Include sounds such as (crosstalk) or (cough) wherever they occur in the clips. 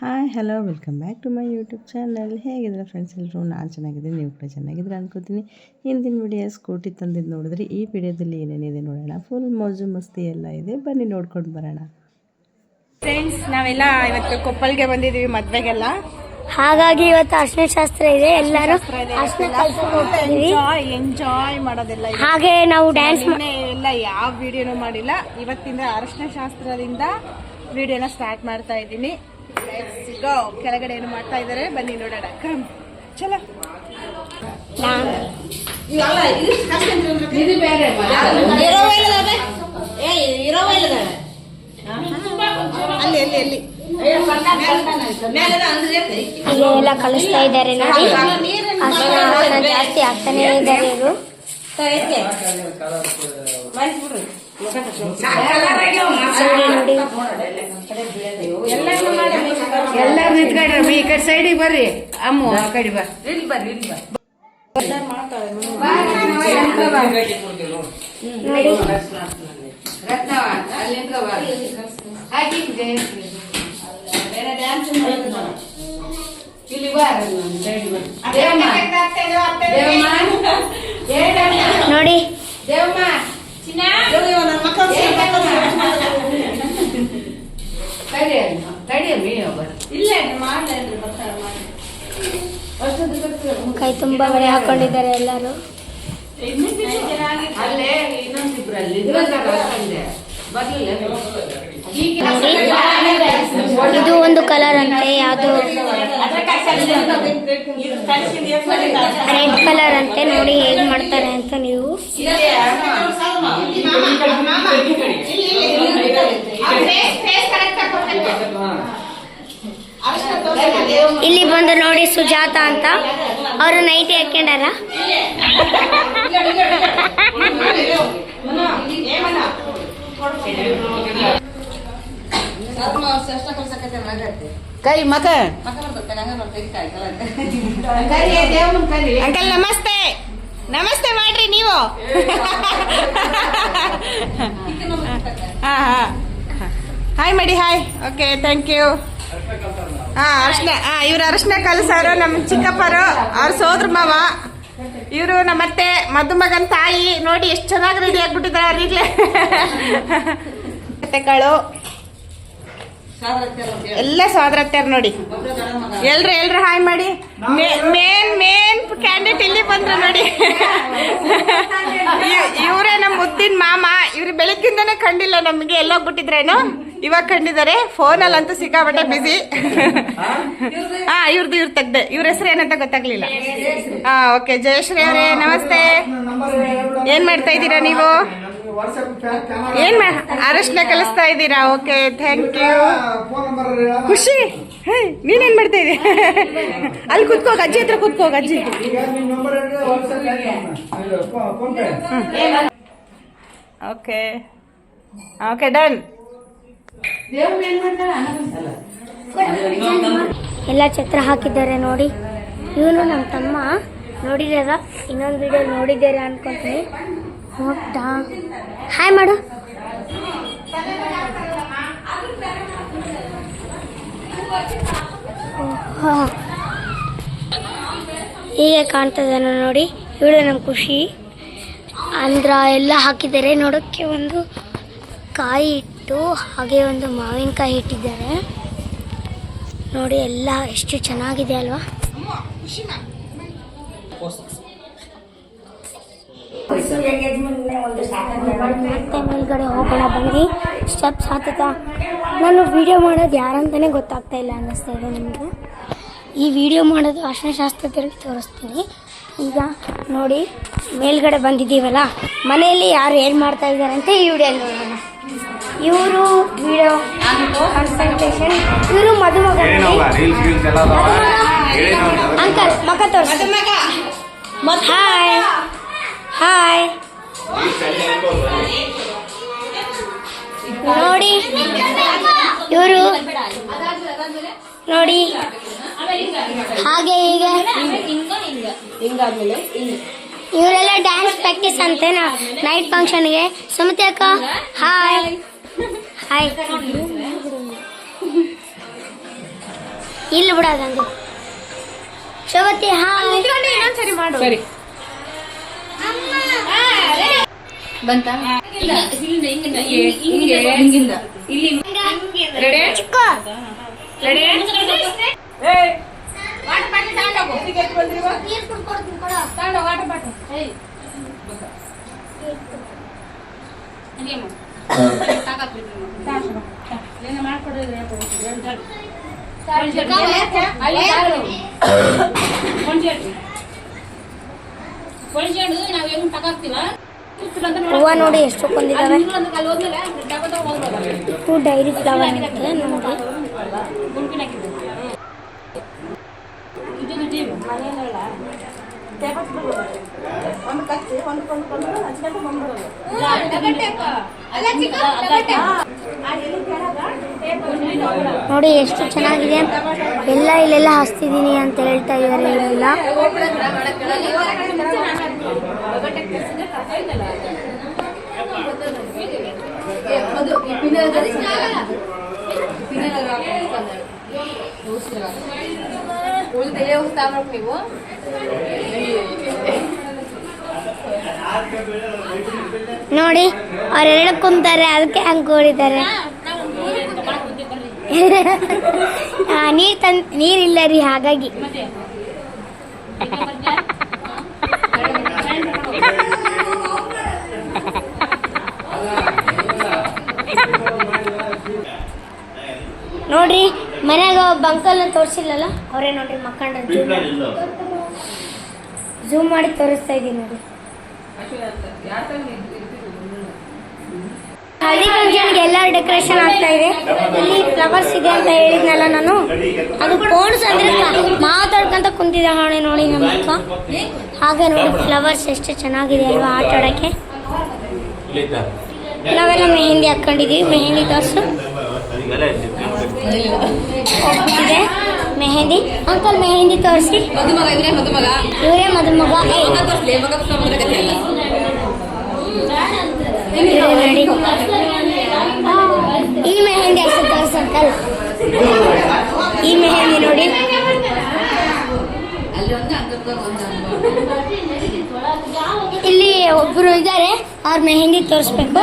Hi hello welcome back to my YouTube channel ಹೇಗಿದ್ರೆ friends ಎಲ್ಲರೂ ನಾನು ಚೆನ್ನಾಗಿದ್ದೀನಿ ನೀವು ಕೂಡ ಚೆನ್ನಾಗಿದ್ರೆ ಅನ್ಕೋತೀನಿ. ಹಿಂದಿನ ವಿಡಿಯೋ ಸ್ಕೂಟಿ ತಂದಿದ್ದು ನೋಡಿದ್ರೆ ಈ ವಿಡಿಯೋದಲ್ಲಿ ಏನೇನಿದೆ ನೋಡೋಣ. ಫುಲ್ ಮೋಜು ಮಸ್ತಿ ಎಲ್ಲ ಇದೆ. ಬನ್ನಿ ನೋಡ್ಕೊಂಡು ಬರೋಣ. ಫ್ರೆಂಡ್ಸ್ ನಾವೆಲ್ಲ ಇವತ್ತು ಕೊಪ್ಪಲ್ಗೆ ಬಂದಿದ್ದೀವಿ ಮದ್ವೆಗೆಲ್ಲ. ಹಾಗಾಗಿ ಇವತ್ತು ಅರ್ಶಿನ ಶಾಸ್ತ್ರ ಇದೆ. ಎಲ್ಲರೂ ಅರ್ಶಿನ ಎಂಜಾಯ್ ಎಂಜಾಯ್ ಮಾಡೋದೆಲ್ಲ ಇದೆ. ಹಾಗೆ ನಾವು ಡ್ಯಾನ್ಸ್ ಎಲ್ಲ ಯಾವ ವಿಡಿಯೋನು ಮಾಡಿಲ್ಲ. ಇವತ್ತಿಂದ ಅರಶಿನ ಶಾಸ್ತ್ರದಿಂದ ವಿಡಿಯೋನ ಸ್ಟಾರ್ಟ್ ಮಾಡ್ತಾ ಇದ್ದೀನಿ. Go. ಕೆಳಗಡೆ ಏನು ಮಾಡ್ತಾ ಇದ್ದಾರೆ ಬನ್ನಿ ನೋಡೋಣ. ಕಮ್. ಚಲೋ. ಅಲ್ಲಿ ಅಲ್ಲಿ ಅಲ್ಲಿ. ಈಗ ಎಲ್ಲ ಕಲಿಸ್ತಾ ಇದ್ದಾರೆ ನೋಡಿ. ಅಷ್ಟೇ ಜಾಸ್ತಿ ಆಗ್ತಾನೆ ಇದ್ದಾರೆ ಇವರು ನೋಡಿ. ಎಲ್ಲಾರು ನಿಂತ್ಕೊಂಡ್ರಮ್ಮ ಈ ಕಡೆ ಸೈಡಿಗೆ ಬರ್ರಿ. ಅಮ್ಮ ಆ ಕಡೆ ಬಾ. ನೋಡಿ ರತ್ನವ ಅಲ್ಲಿ ನಿಂತ್ಕೊ ಬಾ ಹಾಕಿ ಜಯಶ್ರೀ ಇಲ್ಲಿ ಬಾ ಸೈಡ್ ಬಾ ದೇವಮ್ಮ ಚಿನ್ನ. ಮಕ್ಕಳು ನೋಡಿ ದೇವಮ್ಮ ತಡಿ ಅಮ್ಮ ತಡಿ ಅಮ್ಮ ನೀವು ಬರ್ರಿ ಅಷ್ಟೊಂದು ಗೊತ್ತಿಲ್ಲ. ಕೈ ತುಂಬಾ ಬಳೆ ಹಾಕೊಂಡಿದ್ದಾರೆ ಎಲ್ಲರೂ. ಅಲ್ಲೇ ಇನ್ನೊಂದಿಬ್ರು ಅಲ್ಲಿ ಇದ್ರಲ್ಲಿ ಬರ್ಲಿಲ್ಲ? ಇದು ಒಂದು ಕಲರ್ ಅಂತೆ, ಯಾವುದು? ರೆಡ್ ಕಲರ್ ಅಂತೆ, ನೋಡಿ ಹೇಗೆ ಮಾಡ್ತಾರೆ ಅಂತ ನೀವು. ಇಲ್ಲಿ ಬಂದು ನೋಡಿ ಸುಜಾತ ಅಂತ. ಅವರು ನೈಟಿ ಹಾಕ್ಕೊಂಡಾರ? ಕೈ ಮಕ. ಕರಿ ದೇವನ್ ಕರಿ. ಅಂಕಲ್ ನಮಸ್ತೆ. ನಮಸ್ತೆ ಮಾಡ್ರಿ ನೀವು. ಹಾ ಹಾ. ಹಾಯ್ ಮಾಡಿ ಹಾಯ್ ಓಕೆ ಥ್ಯಾಂಕ್ ಯು ಹಾ ಅರ್ಶನ ಹಾ ಇವ್ರು ಅರ್ಶನ ಕಲಸಾರು ನಮ್ಮ ಚಿಕ್ಕಪ್ಪರು ಅವ್ರ ಸೋದ್ರ ಮಾವ. ಇವರು ನಮ್ಮತ್ತೆ ಮದುಮಗನ ತಾಯಿ. ನೋಡಿ ಎಷ್ಟು ಚೆನ್ನಾಗಿ ರೆಡಿ ಆಗ್ಬಿಟ್ಟಿದ್ದಾರೆ ರೀ ಕತೆಗಳು ಎಲ್ಲ ಸ್ವಾದ್ರತ್ಯಾರ ನೋಡಿ. ಎಲ್ರು ಎಲ್ರು ಹಾಯ್ ಮಾಡಿ. ಮೇನ್ ಮೇನ್ ಕ್ಯಾಂಡಿಡೇಟ್ ಇಲ್ಲಿ ಬಂದ್ರು ನೋಡಿ. ಇವರೇ ನಮ್ ನಮ್ಮ ಮುದ್ದಿನ ಮಾಮ. ಇವ್ರು ಬೆಳಗ್ಗಿಂದನೇ ಕಂಡಿಲ್ಲ ನಮಗೆ. ಎಲ್ಲೋಗ್ಬಿಟ್ಟಿದ್ರೇನು ಇವಾಗ ಕಂಡಿದ್ದಾರೆ. ಫೋನಲ್ಲಂತೂ ಸಿಕ್ಕಾಬಟ್ಟೆ ಬಿಸಿ ಹಾ ಇವ್ರದ್ದು ಇವ್ರು ತೆಗ್ದೆ. ಇವ್ರ ಹೆಸರು ಏನಂತ ಗೊತ್ತಾಗ್ಲಿಲ್ಲ. ಹಾ ಓಕೆ. ಜಯಶ್ರೀ ಅವರೇ ನಮಸ್ತೆ. ಏನ್ ಮಾಡ್ತಾ ಇದ್ದೀರಾ ನೀವು? ಏನ್ ಅರಶಿನ ಕಲಿಸ್ತಾ ಇದ್ದೀರಾ? ಓಕೆ ಥ್ಯಾಂಕ್ ಯು ಖುಷಿ. ಹೇ, ನೀನೇನ್ ಮಾಡ್ತಾ ಇದ್ದೀಯ ಅಲ್ಲಿ ಕುತ್ಕೋಗ ಅಜ್ಜಿ ಹತ್ರ ಕುತ್ಕೋಗ ಅಜ್ಜಿ. ಓಕೆ. Okay done. ಎಲ್ಲ ಚಿತ್ರ ಹಾಕಿದ್ದಾರೆ ನೋಡಿ. ಇವನು ನಮ್ಮ ತಮ್ಮ. ನೋಡಿದಾರ ಇನ್ನೊಂದು ವಿಡಿಯೋ ನೋಡಿದ್ದೀರಾ ಅನ್ಕೊಂತೀನಿ. ಹೋಗ್ತಾ ಹಾಯ್ ಮಾಡು. ಹೀಗೆ ಕಾಣ್ತದೆ ನೋಡಿ. ಇವಳು ನಮ್ಮ ಖುಷಿ. ಅಂದ್ರ ಎಲ್ಲ ಹಾಕಿದ್ದಾರೆ. ನೋಡೋಕ್ಕೆ ಒಂದು ಕಾಯಿ ಇಟ್ಟು ಹಾಗೆ ಒಂದು ಮಾವಿನಕಾಯಿ ಇಟ್ಟಿದ್ದಾರೆ. ನೋಡಿ, ಎಲ್ಲ ಎಷ್ಟು ಚೆನ್ನಾಗಿದೆ ಅಲ್ವಾ? ಮತ್ತೆ ಮೇಲ್ಗಡೆ ಹೋಗೋಣ ಬನ್ನಿ ಸ್ಟೆಪ್ಸ್ ಹತ್ತುತ್ತಾ ನಾನು ವಿಡಿಯೋ ಮಾಡೋದು ಯಾರಂತಾನೆ ಗೊತ್ತಾಗ್ತಾ ಇಲ್ಲ ಅನ್ನಿಸ್ತಾ ಇದೆ ನಿಮಗೆ. ಈ ವಿಡಿಯೋ ಮಾಡೋದು ಅರ್ಶನಶಾಸ್ತ್ರದಲ್ಲಿ ತೋರಿಸ್ತೀನಿ. ಈಗ ನೋಡಿ ಮೇಲ್ಗಡೆ ಬಂದಿದ್ದೀವಲ್ಲ ಮನೆಯಲ್ಲಿ ಯಾರು ಏನು ಮಾಡ್ತಾ ಇದ್ದಾರೆ ಅಂತ ಈ ವಿಡಿಯೋ ನೋಡೋಣ. ಇವರು ವಿಡಿಯೋ ಕನ್ಸಲ್ಟೇಷನ್ ಇವರು ಮದುಮಗ ಅಂಕಲ್ ಮಗ ತೋರಿಸಿ. ಹಾಯ್ ಹಾಯ್ ನೋಡಿ. ಇವರು. ನೋಡಿ. ಹಾಗೆ ಹೀಗೆ ಇವರೆಲ್ಲ ಡ್ಯಾನ್ಸ್ ಪ್ರಾಕ್ಟೀಸ್ ಅಂತೆ ನೈಟ್ ಫಂಕ್ಷನ್ಗೆ ಸುಮತಿ ಅಕ್ಕ ಹಾಯ್ ಹಾಯ್ ಇಲ್ಲಿ ಬಿಡೋದಂದು ಶೋಭತಿ ಹಾಯ್ ಸರಿ ಮಾಡು. ಸರಿ. ಬಂತ ಹಿಂಗಿಂದ ಇಲ್ಲಿ ರೆಡಿ ರೆಡಿ ಹೂವ ನೋಡಿ ಟೂ ಡೈರಿ ಫ್ಲವರ್ ನೋಡಿ. ನೋಡಿ ಎಷ್ಟು ಚೆನ್ನಾಗಿದೆ ಎಲ್ಲ ಇಲ್ಲೆಲ್ಲ ಹಚ್ತಿದ್ದೀನಿ ಅಂತ ಹೇಳ್ತಾ ಇದ್ದಾರೆ ನೀವು ನೋಡಿ ಅವ್ರು ಕುಂತಾರೆ ಅದಕ್ಕೆ ಹಂಗೆ ಓಡಿದ್ದಾರೆ (laughs) ನೀರು ತನ್ ನೀರಿಲ್ಲ ರೀ ಹಾಗಾಗಿ. ನೋಡ್ರಿ ಮನ್ಯಾಗ ಒಬ್ಬ ಅಂಕಲ್ನ ತೋರಿಸಿಲ್ಲಲ್ಲ? ಅವರೇ ನೋಡ್ರಿ ಮಕ್ಕಂಡ ಜೂಮ್ ಮಾಡಿ. ತೋರಿಸ್ತಾ ಇದ್ದೀನಿ ನೋಡಿ ಹಳ್ಳಿ ಫಂಕ್ಷನ್ಗೆ ಎಲ್ಲ ಡೆಕೋರೇಷನ್ ಆಗ್ತಾ ಇದೆ. ಇಲ್ಲಿ ಫ್ಲವರ್ಸ್ ಇದೆ ಅಂತ ಹೇಳಿದ್ನಲ್ಲ ನಾನು. ಅದು ಫೋನ್ಸ್ ಅಂದ್ರೆ ಮಾತಾಡ್ಕೊಂತ ಕುಂತಿದ್ದೆ ಹಾಳೆ ನೋಡಿ ನಮ್ಮ ಅಕ್ಕ. ಹಾಗೆ ನೋಡಿ ಫ್ಲವರ್ಸ್ ಎಷ್ಟು ಚೆನ್ನಾಗಿದೆ ಅಲ್ವಾ ಆಟ ಆಡೋಕ್ಕೆ. ನಾವೆಲ್ಲ ಮೆಹಂದಿ ಹಾಕೊಂಡಿದೀವಿ ಮೆಹಂದಿ ತೋರಿಸು ಇದೆ. ಮೆಹಂದಿ. ಅಂಕಲ್ ಮೆಹಂದಿ ತೋರಿಸಿ. ಇವರೇ ಇವ್ರೆ ಮದುಮಗ ಇವರೇ ಮದುಮಗ ಏ, ಮಗ ತೋರ್ಸ್ಲಿ ಮಗ ತೋರ್ಸ್ಕೊಂಡ್ ಬಂದ್ರೆ ಕಥೆ ಅಲ್ಲ. ಇವ್ರೇ ನೋಡಿ ಈ ಮೆಹಂದಿ ಸರ್ಕಲ್ ಅಂಕಲ್ ಈ ಮೆಹಂದಿ ನೋಡಿ. ಅಲ್ಲಿ ಇಲ್ಲಿ ಒಬ್ರು ಇದ್ದಾರೆ ಅವ್ರ ಮೆಹಂದಿ ತೋರಿಸ್ಬೇಕು.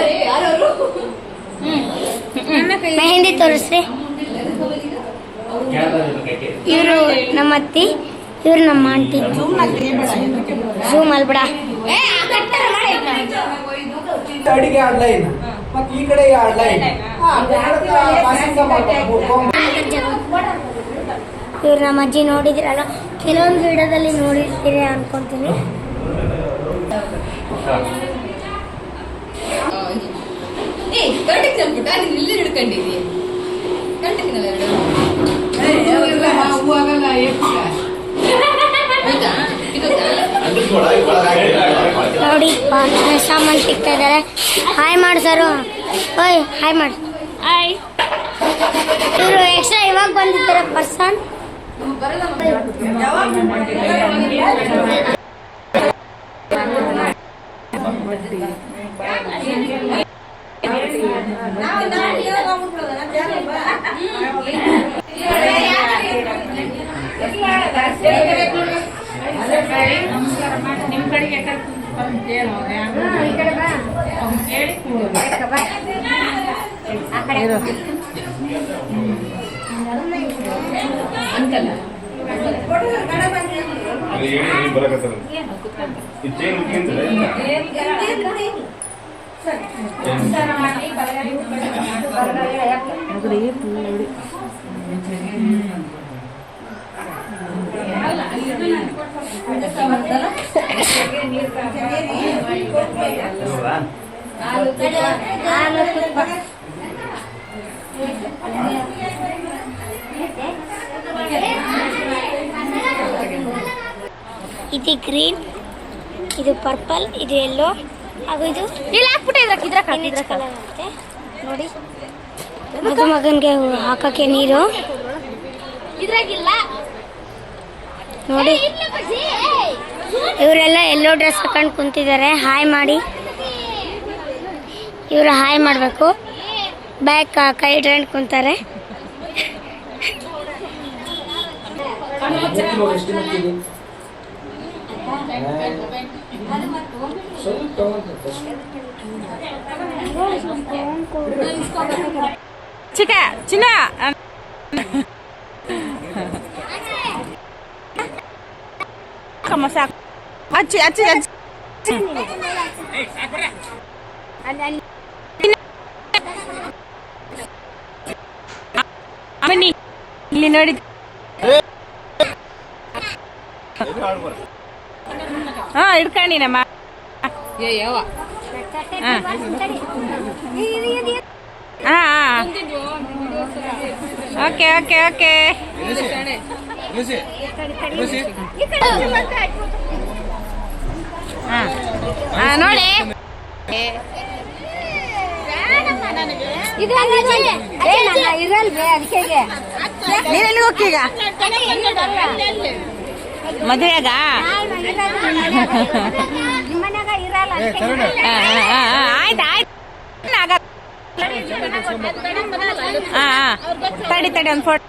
ಮೆಹಂದಿ ತೋರಿಸ್ರಿ. ಇವರು ನಮ್ಮ ಅತ್ತಿ ಇವ್ರು ನಮ್ಮ ಆಂಟಿ. ಝೂಮ್ ಅಲ್ಬಿಡ ಅಡಿಗೆ ಆನ್ಲೈನ್ ಮತ್ತೆ ಈ ಕಡೆ ಆನ್ಲೈನ್ ಇವ್ರು ನಮ್ಮ ಅಜ್ಜಿ ನೋಡಿದಿರಲ್ಲ ಕೆಲವೊಂದು ವಿಡಿಯೋದಲ್ಲಿ ನೋಡಿರ್ತೀರಿ ಅನ್ಕೊಂತೀನಿ. ಇಲ್ಲಿ ಹಿಡ್ಕೊಂಡಿದ್ದಿ ಗಂಟಕ್ಕಿನಲ್ಲ ಎರಡು. ಹೌದಾ? ಇದೊಂದಾ? ನೋಡಿ ಸಾಮಾನು ಸಿಗ್ತಾ ಇದ್ದಾರೆ ಹಾಯ್ ಮಾಡಿ ಸರ್ ಓಯ್ ಹಾಯ್ ಮಾಡಿ. ಹಾಯ್ ಇವರು ಎಕ್ಸ್ಟ್ರಾ ಇವಾಗ ಬಂದಿದ್ದಾರೆ ಪರ್ಸನ್ ಅಂಕಲ್ ಅಮ್ಮ ಕೇಳ್ರೋ ಆ ಇಲ್ಲಿ ಇದು ಗ್ರೀನ್ ಇದು ಪರ್ಪಲ್ ಇದು ಎಲ್ಲೋ ಹಾಗೂ ಇದು ಇಲ್ಲಿ ಹಾಕ್ಬಿಟ್ಟೆ ಕಲರ್ ನೋಡಿ. ನೋಡಿ ಮಗನಿಗೆ ಹಾಕಕ್ಕೆ ನೀರು. ಇದ್ರಾಗಿಲ್ಲ. ನೋಡಿ. ಇವರೆಲ್ಲ ಎಲ್ಲೋ ಡ್ರೆಸ್ ಹಾಕೊಂಡು ಕುಂತಿದ್ದಾರೆ. ಹಾಯ್ ಮಾಡಿ. ಇವರು ಹಾಯ್ ಮಾಡಬೇಕು. ಬ್ಯಾಕ್ ಕೈ ಇಟ್ಕೊಂಡು ಕುಂತಾರೆ. ಚಿಕ್ಕ, ಚಿನ್ನ. ಕಮ್ಮ ಸಾಕು ಹಚ್ಚಿ ಹಚ್ಚಿ ಹಚ್ಚಿ ಬನ್ನಿ ಇಲ್ಲಿ ನೋಡಿ ಹಾ ಹಿಡ್ಕಣಿ ನಮ್ಮ ಏ ಯಾವ ಹಾ ಹಾ ಓಕೆ ಓಕೆ ಓಕೆ ನೋಡಿ. ಇರಲ್ವೇ ಅದಕ್ಕೆ ನೀವೆಲ್ಲಿ ಮದುವೆಗ? ಆಯ್ತು ಆಯ್ತು. ಹಾ ಹಾ. ತಡಿ ತಡಿ ಒಂದು ಫೋಟೋ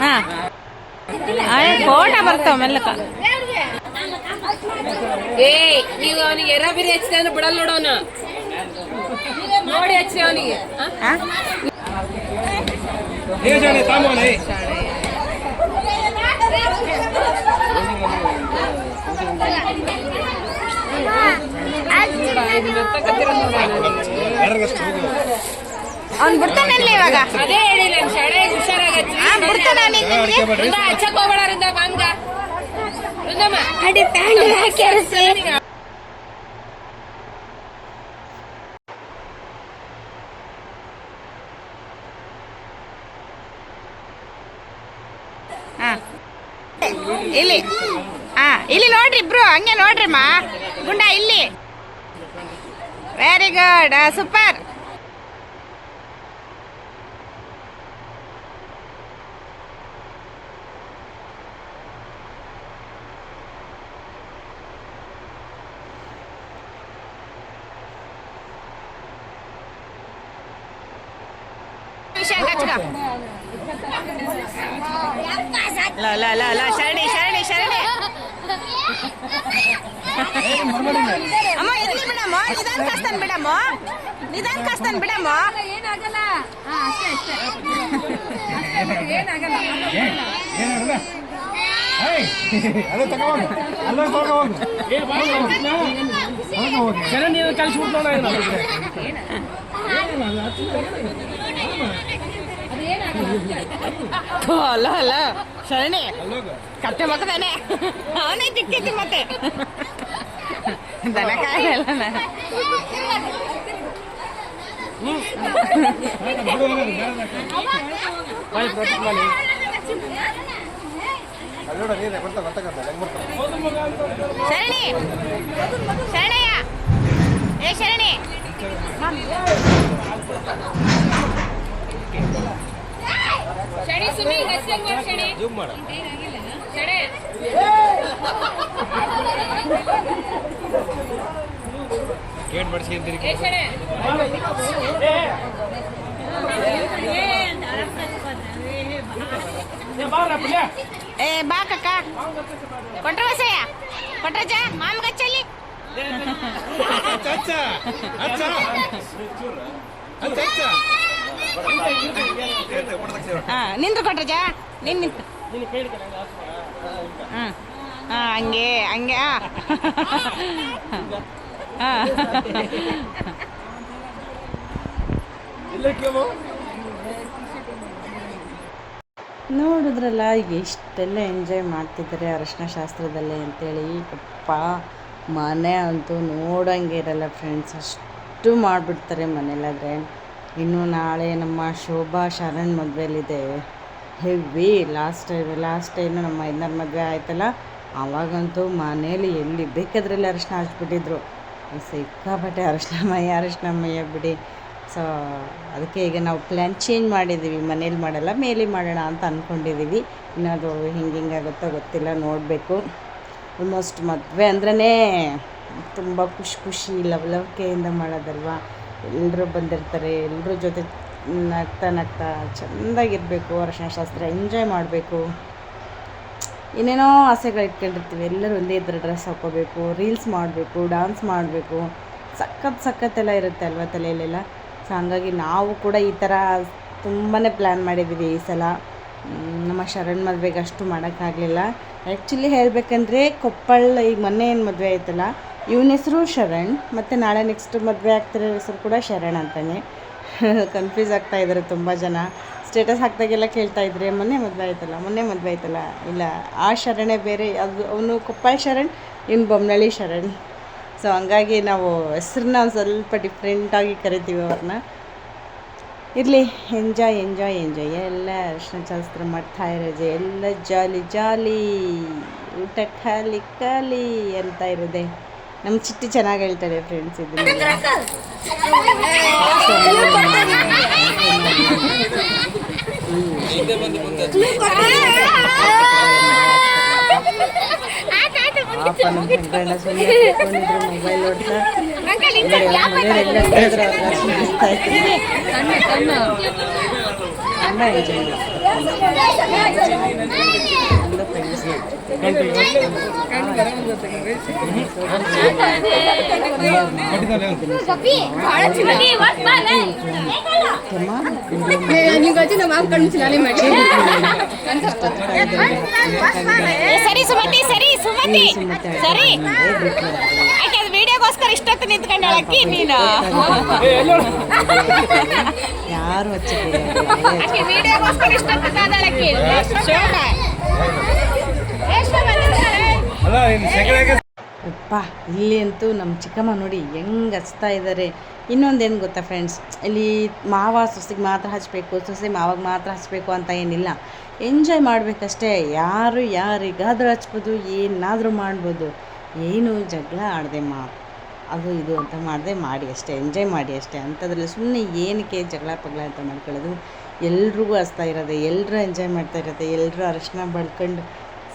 ಹಾ ಫೋಟೋ ಬರ್ತಾವ ಮೆಲ್ಲಕ ಏ ನೀವು ಅವನಿಗೆ ಎರ ಬಿರಿ ಹಚ್ಚಿದೆ ಅಂದ್ರೆ ಬಿಡಲ್ಲ ನೋಡೋನು ನೋಡಿ ಹಚ್ಚಿ ಅವನಿಗೆ ಹಾ ಅವ್ನು ಬಿಡ್ತಾನಲ್ಲಿ ಇವಾಗ. ಅದೇ ಹೇಳಿ ನಾನು ಶಾಲೆ ಹುಷಾರಾಗಿ ಹಚ್ಚಿ ಹಾ ಬಿಡ್ತಾನ ನಿನ್ಗೆ ವೃಂದ ಹಚ್ಚಕ್ ಹೋಗ್ಬೇಡ ಬಂದ ವೃಂದಮ್ಮ ಅಡಿ ಪ್ಯಾಂಟ್ ಹಾಕಿ ಹಾ. ಇಲ್ಲಿ. ಹಾ ಇಲ್ಲಿ ನೋಡ್ರಿ ಇಬ್ರು ಹಂಗೆ ನೋಡ್ರಿ ಮಾ ಗುಂಡ ಇಲ್ಲಿ. ವೆರಿ ಗುಡ್ ಸೂಪರ್ ಅಮ್ಮ ಇರ್ಲಿ ಬಿಡಮ್ಮ. ನಿಧಾನ ಕಸ್ತಾನ ಬಿಡಮ್ಮ. ನಿಧಾನ ಕಸ್ತಾನ ಬಿಡಮ್ಮ. ಏನಾಗಲ್ಲ? ಹಾ ಅಷ್ಟೇ ಅಷ್ಟೇ. ಏನಾಗಲ್ಲ ಥು, ಅಲ್ಲ ಅಲ್ಲ. ಶರಣಿ. ಕತ್ತೆ ಮಕ್ಕದಾನೆ ಅವನೇ ತಿಕ್ಕೈತಿ ಮತ್ತೆ. ಶರಣಿ ಶರಣಯ್ಯ ಏ ಶರಣಿ ಶನಿ ಸುಮ್ಮನೆ ಹಚ್ಚಿ ಮಾಡಿ ಶನಿ ಶನಿ ಏ ಬಾ ಕಕ್ಕ. ಕೊಟ್ರ ಬಸಯ್ಯ ಕೊಟ್ರಜ ಮಾಮಗಚ್ಚಲ್ಲಿ ಹಾ ನಿಂದ್ರು ಜಾ ನಿನ್ ನಿಂತು ಹಂಗೆ ಹಂಗೆ ನೋಡಿದ್ರಲ್ಲ ಎಷ್ಟೆಲ್ಲ ಎಂಜಾಯ್ ಮಾಡ್ತಿದ್ದಾರೆ ಅರಶಿನ ಶಾಸ್ತ್ರದಲ್ಲಿ ಅಂತೇಳಿ. ಅಪ್ಪ ಮನೆ ಅಂತೂ ನೋಡೋಂಗೆ ಇರಲ್ಲ ಫ್ರೆಂಡ್ಸ್ ಅಷ್ಟು ಮಾಡಿಬಿಡ್ತಾರೆ ಮನೇಲಾದರೆ ಇನ್ನು ನಾಳೆ ನಮ್ಮ Shobha Sharan ಮದುವೆಲಿದೆ heavy last time last time ನಮ್ಮ ಐದನೇ ಮದುವೆ ಆಯ್ತಲ್ಲ ಆವಾಗಂತೂ ಮನೇಲಿ ಎಲ್ಲಿ ಬೇಕಾದ್ರಲ್ಲಿ ಅರಿಶಿನ ಹಚ್ಬಿಟ್ಟಿದ್ರು. ಸಿಕ್ಕಾಪಟ್ಟೆ ಅರಿಶಿನ ಮೈ ಅರಿಶಿನ ಮೈಯ ಬಿಡಿ. ಸೊ ಅದಕ್ಕೆ ಈಗ ನಾವು ಪ್ಲ್ಯಾನ್ ಚೇಂಜ್ ಮಾಡಿದ್ದೀವಿ. ಮನೇಲಿ ಮಾಡಲ್ಲ, ಮೇಲೆ ಮಾಡೋಣ ಅಂತ ಅಂದ್ಕೊಂಡಿದ್ದೀವಿ ಇನ್ನದು ಹಿಂಗೆ ಹಿಂಗಾಗುತ್ತೋ ಗೊತ್ತಿಲ್ಲ, ನೋಡಬೇಕು. ಆಲ್ಮೋಸ್ಟ್ ಮದುವೆ ಅಂದ್ರೇ ತುಂಬ ಖುಷಿ ಖುಷಿ, ಲವ್ ಲವಿಕೆಯಿಂದ ಮಾಡೋದಲ್ವಾ? ಎಲ್ಲರೂ ಬಂದಿರ್ತಾರೆ ಎಲ್ಲರ ಜೊತೆ ನಗ್ತಾ ನಗ್ತಾ ಚೆಂದಾಗಿರಬೇಕು ಅರಶಿನ ಶಾಸ್ತ್ರ ಎಂಜಾಯ್ ಮಾಡಬೇಕು. ಏನೇನೋ ಆಸೆಗಳು ಇಟ್ಕೊಂಡಿರ್ತೀವಿ, ಎಲ್ಲರೂ ಒಂದೇ ಥರ ಡ್ರೆಸ್ ಹಾಕ್ಕೋಬೇಕು ರೀಲ್ಸ್ ಮಾಡಬೇಕು ಡ್ಯಾನ್ಸ್ ಮಾಡಬೇಕು. ಸಖತ್ ಸಖತ್ತೆಲ್ಲ ಇರುತ್ತೆ ಅಲ್ವಾ ತಲೆಯಲ್ಲೆಲ್ಲ? ಸೊ ಹಂಗಾಗಿ ನಾವು ಕೂಡ ಈ ಥರ ತುಂಬಾ ಪ್ಲ್ಯಾನ್ ಮಾಡಿದ್ದೀವಿ ಈ ಸಲ. ನಮ್ಮ ಶರಣ್ ಮದುವೆಗೆ ಅಷ್ಟು ಮಾಡೋಕ್ಕಾಗಲಿಲ್ಲ ಆ್ಯಕ್ಚುಲಿ ಹೇಳಬೇಕಂದ್ರೆ ಕೊಪ್ಪಳ ಈಗ ಮೊನ್ನೆ ಏನು ಮದುವೆ ಆಯ್ತಲ್ಲ, ಇವನ ಹೆಸರು ಶರಣ್, ಮತ್ತು ನಾಳೆ ನೆಕ್ಸ್ಟ್ ಮದುವೆ ಆಗ್ತಿರೋ ಹೆಸರು ಕೂಡ ಶರಣ್ ಅಂತಾನೆ. (laughs) ಕನ್ಫ್ಯೂಸ್ ಆಗ್ತಾ ಇದ್ದಾರೆ ತುಂಬ ಜನ. ಸ್ಟೇಟಸ್ ಹಾಕ್ದಾಗೆಲ್ಲ ಕೇಳ್ತಾ ಇದ್ರೆ, ಮೊನ್ನೆ ಮದುವೆ ಆಯ್ತಲ್ಲ, ಮೊನ್ನೆ ಮದುವೆ ಆಯ್ತಲ್ಲ? ಇಲ್ಲ, ಆ ಶರಣೆ ಬೇರೆ, ಅದು ಅವನು ಕೊಪ್ಪಳ ಶರಣ್, ಇವ್ನು ಬೊಮ್ಮನಳ್ಳಿ ಶರಣ್. ಸೊ ಹಂಗಾಗಿ ನಾವು ಹೆಸ್ರನ್ನ ಸ್ವಲ್ಪ ಡಿಫ್ರೆಂಟಾಗಿ ಕರಿತೀವಿ ಅವ್ರನ್ನ. ಇರಲಿ ಎಂಜಾಯ್ ಎಂಜಾಯ್ ಎಂಜಾಯ್ ಎಲ್ಲ ಅರ್ಶನ ಶಾಸ್ತ್ರ ಮಾಡ್ತಾ ಇರೋದೆ ಎಲ್ಲ ಜಾಲಿ ಜಾಲಿ ಊಟ ಖಾಲಿ ಖಾಲಿ ಅಂತ ಇರೋದೆ. ನಮ್ಮ ಚಿಟ್ಟಿ ಚೆನ್ನಾಗಿ ಹೇಳ್ತಾಳೆ ಫ್ರೆಂಡ್ಸ್ ಇದನ್ನೆಲ್ಲ ಪಾಪ ನಮ್ಮ ಸಂಗಣ್ಣ ಸುಮ್ಮನೆ ಕೂತ್ಕೊಂಡಿದ್ರು ಮೊಬೈಲ್ ನೋಡ್ತಾ ಮನೆಯವರೆಲ್ಲ ಕೇಳಿದ್ರು ಅವ್ರಿಗೆ ಅರ್ಶಿನ ಸರಿ ಸುಮತಿ ಸರಿ ಸುಮತಿ ಸರಿ. ಆಕೆ ಅದು ವಿಡಿಯೋಗೋಸ್ಕರ ಇಷ್ಟೊತ್ತು ನಿಂತ್ಕೊಂಡಳಕ್ಕಿ ನೀನು? ಯಾರು ಆಕೆ ವಿಡಿಯೋಗೋಸ್ಕರ ಇಷ್ಟೊತ್ತು ಕಾದಳಕ್ಕಿ ಅಪ್ಪ ಇಲ್ಲಿ ಅಂತೂ ನಮ್ಮ ಚಿಕ್ಕಮ್ಮ ನೋಡಿ ಹೆಂಗ್ ಹಚ್ತಾ ಇದ್ದಾರೆ ಇನ್ನೊಂದೇನು ಗೊತ್ತಾ ಫ್ರೆಂಡ್ಸ್ ಇಲ್ಲಿ ಮಾವ ಸೊಸೆಗೆ ಮಾತ್ರ ಹಚ್ಬೇಕು ಸೊಸೆ ಮಾವಾಗ ಮಾತ್ರ ಹಚ್ಬೇಕು ಅಂತ ಏನಿಲ್ಲ. ಎಂಜಾಯ್ ಮಾಡಬೇಕಷ್ಟೇ. ಯಾರು ಯಾರಿಗಾದ್ರೂ ಹಚ್ಬೋದು ಏನಾದರೂ ಮಾಡ್ಬೋದು. ಏನು ಜಗಳ ಆಡದೆ ಮಾ ಅದು ಇದು ಅಂತ ಮಾಡದೆ ಮಾಡಿ ಅಷ್ಟೇ ಎಂಜಾಯ್ ಮಾಡಿ ಅಷ್ಟೇ. ಅಂಥದ್ರಲ್ಲಿ ಸುಮ್ಮನೆ ಏನಕ್ಕೆ ಜಗಳ ಪಗಳ ಅಂತ ಮಾಡ್ಕೊಳ್ಳೋದು? ಎಲ್ರಿಗೂ ಹಚ್ತಾ ಇರೋದೆ ಎಲ್ಲರೂ ಎಂಜಾಯ್ ಮಾಡ್ತಾ ಇರೋದೆ ಎಲ್ಲರೂ ಅರಶಿನ ಬಳ್ಕೊಂಡು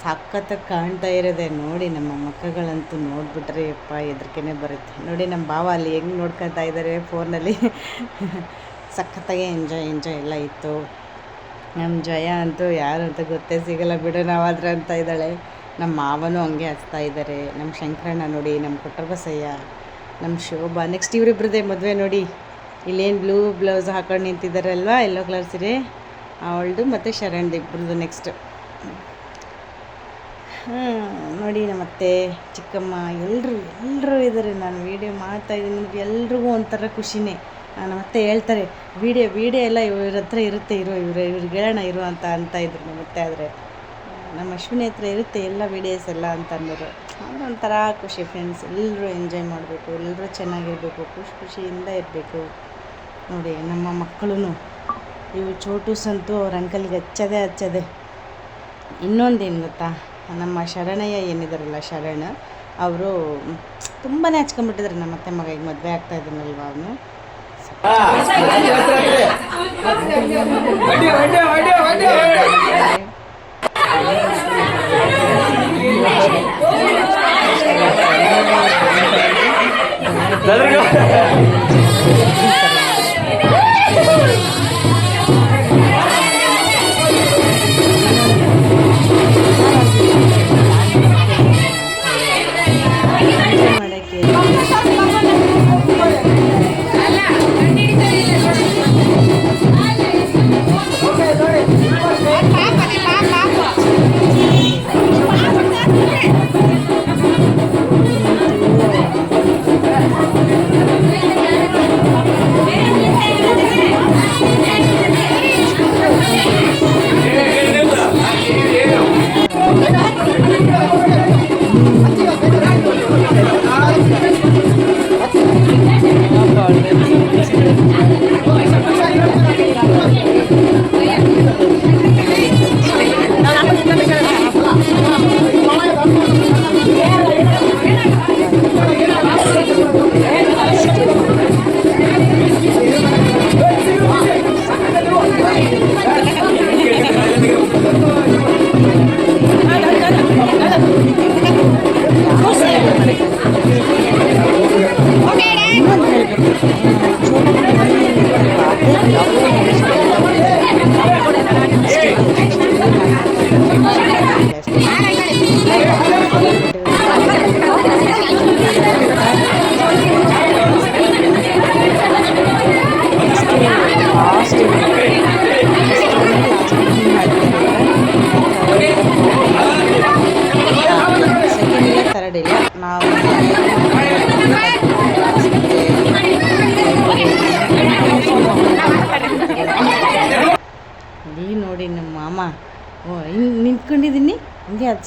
ಸಖತ್ತಾಗಿ ಕಾಣ್ತಾ ಇರೋದೆ. ನೋಡಿ ನಮ್ಮ ಮಕ್ಕಳಂತೂ ನೋಡಿಬಿಟ್ರೆ ಯಪ್ಪ, ಹೆದ್ರಿಕೆನೇ ಬರುತ್ತೆ. ನೋಡಿ ನಮ್ಮ ಭಾವ ಅಲ್ಲಿ ಹೆಂಗೆ ನೋಡ್ಕೊತಾ ಇದ್ದಾರೆ ಫೋನಲ್ಲಿ. ಸಖತ್ತಾಗೆ ಎಂಜಾಯ್ ಎಂಜಾಯ್ ಎಲ್ಲ ಇತ್ತು. ನಮ್ಮ ಜಯ ಅಂತೂ ಯಾರು ಅಂತ ಗೊತ್ತೇ ಸಿಗಲ್ಲ ಬಿಡು, ನಾವಾದ್ರೆ ಅಂತ ಇದ್ದಾಳೆ. ನಮ್ಮ ಮಾವನೂ ಹಂಗೆ ಹಚ್ತಾ ಇದ್ದಾರೆ ನಮ್ಮ ಶಂಕರಣ್ಣ ನೋಡಿ, ನಮ್ಮ ಕೊಟ್ಟರಬಸಯ್ಯ ನಮ್ಮ ಶೋಭಾ ನೆಕ್ಸ್ಟ್ ಇವರಿಬ್ರದ್ದೇ ಮದುವೆ ನೋಡಿ. ಇಲ್ಲೇನು ಬ್ಲೂ ಬ್ಲೌಸ್ ಹಾಕೊಂಡು ನಿಂತಿದ್ದಾರಲ್ವಾ ಎಲ್ಲೋ ಕಲರ್ ಸೀರೆ ಅವಳದು ಮತ್ತು ಶರಣ್ದು ಇಬ್ಬರದು ನೆಕ್ಸ್ಟ್ ನೋಡಿ ನಮ್ಮ ಅತ್ತೆ ಚಿಕ್ಕಮ್ಮ ಎಲ್ಲರೂ ಎಲ್ಲರೂ ಇದ್ದಾರೆ ನಾನು ವೀಡಿಯೋ ಮಾಡ್ತಾ ಇದ್ದೀನಿ. ನಿಮ್ಗೆ ಎಲ್ರಿಗೂ ಒಂಥರ ಖುಷಿನೇ. ನಮ್ಮತ್ತೆ ಹೇಳ್ತಾರೆ, ವೀಡಿಯೋ ವೀಡಿಯೋ ಎಲ್ಲ ಇವ್ರ ಹತ್ರ ಇರುತ್ತೆ, ಇರೋ, ಇವ್ರು ಇವ್ರಿಗೆ ಹೇಳೋಣ ಇರು ಅಂತ ಅಂತ ಇದ್ರು ನಮ್ಮ ಅತ್ತೆ ಆದರೆ. ನಮ್ಮ ಅಶ್ವಿನಿ ಹತ್ರ ಇರುತ್ತೆ ಎಲ್ಲ ವೀಡಿಯೋಸ್ ಎಲ್ಲ ಅಂತ ಅಂದರು. ಒಂಥರ ಖುಷಿ ಫ್ರೆಂಡ್ಸ್ ಎಲ್ಲರೂ ಎಂಜಾಯ್ ಮಾಡಬೇಕು ಎಲ್ಲರೂ ಚೆನ್ನಾಗಿರಬೇಕು, ಖುಷಿ, ಖುಷಿಯಿಂದ ಇರಬೇಕು. ನೋಡಿ, ನಮ್ಮ ಮಕ್ಕಳು ಇವು ಚೋಟೂಸ್ ಅಂತೂ ಅವ್ರ ಅಂಕಲ್ಗೆ ಹಚ್ಚದೆ ಹಚ್ಚದೆ ಇನ್ನೊಂದೇನು ಗೊತ್ತಾ? ನಮ್ಮ ಶರಣಯ್ಯ ಏನಿದ್ದಾರಲ್ಲ ಶರಣ ಅವರು ತುಂಬಾ ಹಚ್ಕೊಂಡ್ಬಿಟ್ಟಿದ್ದಾರೆ ನಮ್ಮ ಅತ್ತೆ ಮಗ ಈಗ ಮದುವೆ ಆಗ್ತಾ ಇದ್ದಾನಲ್ವ ಅವನು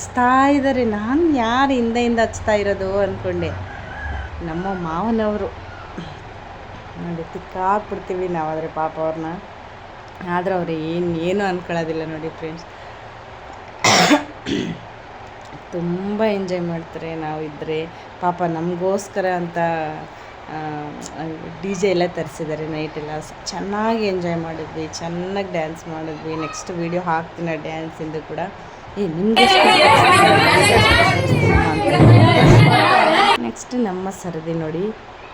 ಹಚ್ತಾ ಇದ್ದಾರೆ. ನಾನು ಯಾರು ಹಿಂದೆಯಿಂದ ಹಚ್ತಾ ಇರೋದು ಅಂದ್ಕೊಂಡೆ ನಮ್ಮ ಮಾವನವರು. ನೋಡಿ, ತಿಕ್ಕಾಕ್ಬಿಡ್ತೀವಿ ನಾವಾದರೆ ಪಾಪ ಅವ್ರನ್ನ ಆದ್ರೆ ಅವ್ರು ಏನು, ಏನೂ ಅಂದ್ಕೊಳ್ಳೋದಿಲ್ಲ ನೋಡಿ ಫ್ರೆಂಡ್ಸ್ ತುಂಬ ಎಂಜಾಯ್ ಮಾಡ್ತಾರೆ ನಾವು ಇದ್ದರೆ ಪಾಪ ನಮಗೋಸ್ಕರ ಅಂತ ಡಿ ಜೆ ಎಲ್ಲ ತರಿಸಿದ್ದಾರೆ ನೈಟೆಲ್ಲ ಚೆನ್ನಾಗಿ ಎಂಜಾಯ್ ಮಾಡಿದ್ವಿ. ಚೆನ್ನಾಗಿ ಡ್ಯಾನ್ಸ್ ಮಾಡಿದ್ವಿ. ನೆಕ್ಸ್ಟ್ ವೀಡಿಯೋ ಹಾಕ್ತೀನಿ ಆ ಡ್ಯಾನ್ಸಿಂದು ಕೂಡ. ಏ, ನಿಮಗೆ ನೆಕ್ಸ್ಟ್ ನಮ್ಮ ಸರದಿ ನೋಡಿ.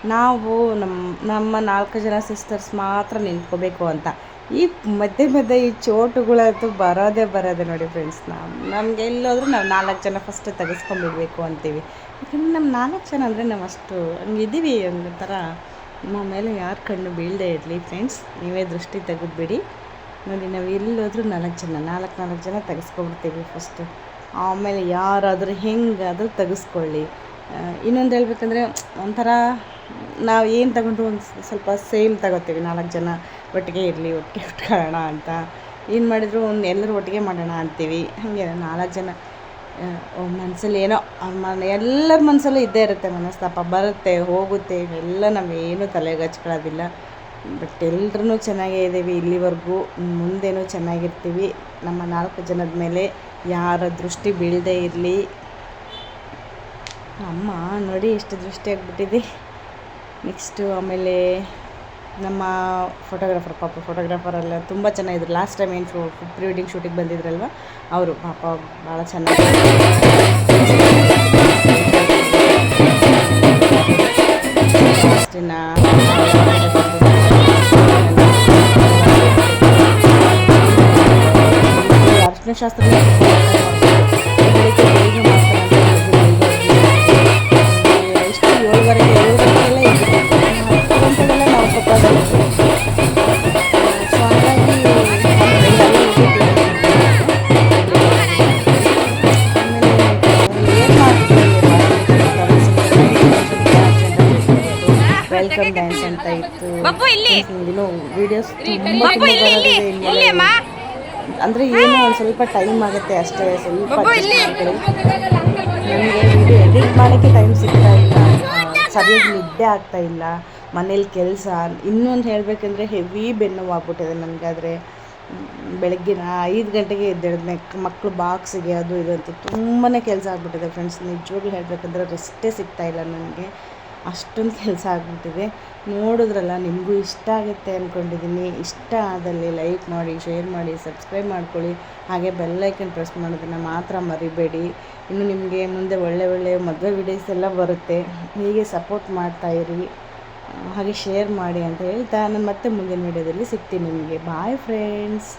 ನಾವು ನಮ್ಮ ನಮ್ಮ ನಾಲ್ಕು ಜನ ಸಿಸ್ಟರ್ಸ್ ಮಾತ್ರ ನಿಂತ್ಕೋಬೇಕು ಅಂತ. ಈ ಮಧ್ಯೆ ಮಧ್ಯೆ ಈ ಚೋಟುಗಳಂತೂ ಬರೋದೇ ಬರೋದೇ ನೋಡಿ ಫ್ರೆಂಡ್ಸ್ ನಾವು ನಮ್ಗೆ ಎಲ್ಲೋದ್ರೂ ನಾವು ನಾಲ್ಕು ಜನ ಫಸ್ಟ್ ತೆಗೆಸ್ಕೊಂಡ್ಬಿಡ್ಬೇಕು ಅಂತೀವಿ. ಯಾಕಂದ್ರೆ ನಮ್ಮ ನಾಲ್ಕು ಜನ ಅಂದರೆ ನಾವು ಅಷ್ಟು ಹಂಗಿದ್ದೀವಿ ಒಂಥರ ನಮ್ಮ ಮೇಲೆ ಯಾರು ಕಣ್ಣು ಬೀಳದೆ ಇರಲಿ ಫ್ರೆಂಡ್ಸ್ ನೀವೇ ದೃಷ್ಟಿ ತೆಗೆದ್ಬಿಡಿ. ನೋಡಿ, ನಾವು ಎಲ್ಲೋದ್ರೂ ನಾಲ್ಕು ಜನ, ನಾಲ್ಕು ನಾಲ್ಕು ಜನ ತೆಗೆಸ್ಕೊಬಿಡ್ತೀವಿ ಫಸ್ಟು ಆಮೇಲೆ ಯಾರಾದರೂ ಹೆಂಗಾದರೂ ತೆಗೆಸ್ಕೊಳ್ಳಿ. ಇನ್ನೊಂದು ಹೇಳ್ಬೇಕಂದ್ರೆ ಒಂಥರ ನಾವು ಏನು ತಗೊಂಡ್ರು ಒಂದು ಸ್ವಲ್ಪ ಸೇಮ್ ತಗೋತೀವಿ, ನಾಲ್ಕು ಜನ ಒಟ್ಟಿಗೆ ಇರಲಿ, ಒಟ್ಟಿಗೆ ಉಟ್ಕೊಳ್ಳೋಣ ಅಂತ. ಏನು ಮಾಡಿದ್ರು ಒಂದು ಎಲ್ಲರೂ ಒಟ್ಟಿಗೆ ಮಾಡೋಣ ಅಂತೀವಿ. ಹಾಗೆ ನಾಲ್ಕು ಜನ ಮನಸ್ಸಲ್ಲಿ ಏನೋ ಎಲ್ಲರ ಮನಸ್ಸಲ್ಲೂ ಇದ್ದೇ ಇರುತ್ತೆ ಮನಸ್ತಾಪ. ಬರುತ್ತೆ, ಹೋಗುತ್ತೆ, ಇವೆಲ್ಲ ನಾವೇನು ತಲೆಗೆ ಹಚ್ಕೊಳ್ಳೋದಿಲ್ಲ. ಬಟ್ ಎಲ್ಲರೂ ಚೆನ್ನಾಗೇ ಇದ್ದೀವಿ. ಇಲ್ಲಿವರೆಗೂ ಮುಂದೇನೂ ಚೆನ್ನಾಗಿರ್ತೀವಿ. ನಮ್ಮ ನಾಲ್ಕು ಜನದ ಮೇಲೆ ಯಾರ ದೃಷ್ಟಿ ಬೀಳದೇ ಇರಲಿ. ಅಮ್ಮ, ನೋಡಿ ಎಷ್ಟು ದೃಷ್ಟಿ ಆಗಿಬಿಟ್ಟಿದೆ. ನೆಕ್ಸ್ಟು ಆಮೇಲೆ ನಮ್ಮ ಫೋಟೋಗ್ರಾಫರ್ ಪಾಪ ಫೋಟೋಗ್ರಾಫರ್ ಎಲ್ಲ ತುಂಬ ಚೆನ್ನಾಗಿದ್ರು. ಲಾಸ್ಟ್ ಟೈಮ್ ಏನು ಪ್ರೀ ವೆಡ್ಡಿಂಗ್ ಶೂಟಿಗೆ ಬಂದಿದ್ರಲ್ವ? ಅವರು ಪಾಪ ಭಾಳ ಚೆನ್ನಾಗಿ. ಅಷ್ಟನ್ನ ಅರ್ಶಿನ ಶಾಸ್ತ್ರ ಎಷ್ಟು ಏಳುವರೆಗೆ ಏಳು ಗಂಟೆಗೆಲ್ಲ ಎದ್ದಿದ್ದು. ಹತ್ತು ಗಂಟೆಗೆಲ್ಲ ನಾವು ಕೊಪ್ಪಳದಲ್ಲಿ ಸೊ ಹಾಗಾಗಿ ವೆಲ್ಕಮ್ ಡ್ಯಾನ್ಸ್ ಅಂತ ಇತ್ತು ವಿಡಿಯೋಸ್ ತುಂಬ ಅಂದರೆ ಏನು ಒಂದು ಸ್ವಲ್ಪ ಟೈಮ್ ಆಗುತ್ತೆ ಅಷ್ಟೇ ಸ್ವಲ್ಪ. ನನಗೆ ವಿಡಿಯೋ ಎಡಿಟ್ ಮಾಡೋಕ್ಕೆ ಟೈಮ್ ಸಿಗ್ತಾ ಇಲ್ಲ. ಸರಿಯಾಗಿ ನಿದ್ದೆ ಆಗ್ತಾ ಇಲ್ಲ. ಮನೇಲಿ ಕೆಲಸ. ಇನ್ನೊಂದು ಹೇಳಬೇಕಂದ್ರೆ ಹೆವಿ ಬೆನ್ನು ಆಗ್ಬಿಟ್ಟಿದೆ ನನಗಾದರೆ ಬೆಳಗ್ಗಿನ ಐದು ಗಂಟೆಗೆ ಎದ್ದೇಳಿದ್ನೆ. ಮಕ್ಕಳು ಬಾಕ್ಸಿಗೆ ಅದು ಇದು ಅಂತ ತುಂಬಾ ಕೆಲಸ ಆಗ್ಬಿಟ್ಟಿದೆ ಫ್ರೆಂಡ್ಸ್ ನಿಜವಾಗ್ಲೂ ಹೇಳಬೇಕಂದ್ರೆ ರೆಸ್ಟೇ ಸಿಗ್ತಾ ಇಲ್ಲ ನನಗೆ. ಅಷ್ಟೊಂದು ಕೆಲಸ ಆಗಿಬಿಟ್ಟಿದೆ. ನೋಡಿದ್ರಲ್ಲ, ನಿಮಗೂ ಇಷ್ಟ ಆಗುತ್ತೆ ಅಂದ್ಕೊಂಡಿದ್ದೀನಿ ಇಷ್ಟ ಆದಲ್ಲಿ ಲೈಕ್ ಮಾಡಿ ಶೇರ್ ಮಾಡಿ ಸಬ್ಸ್ಕ್ರೈಬ್ ಮಾಡ್ಕೊಳ್ಳಿ. ಹಾಗೆ ಬೆಲ್ಲೈಕನ್ ಪ್ರೆಸ್ ಮಾಡೋದನ್ನು ಮಾತ್ರ ಮರಿಬೇಡಿ. ಇನ್ನು ನಿಮಗೆ ಮುಂದೆ ಒಳ್ಳೆ ಒಳ್ಳೆ ಮದುವೆ ವಿಡಿಯೋಸ್ ಎಲ್ಲ ಬರುತ್ತೆ. ಹೀಗೆ ಸಪೋರ್ಟ್ ಮಾಡ್ತಾಯಿರಿ ಹಾಗೆ ಶೇರ್ ಮಾಡಿ ಅಂತ ಹೇಳ್ತಾ ನಾನು ಮತ್ತೆ ಮುಂದಿನ ವಿಡಿಯೋದಲ್ಲಿ ಸಿಗ್ತೀನಿ ನಿಮಗೆ. Bye friends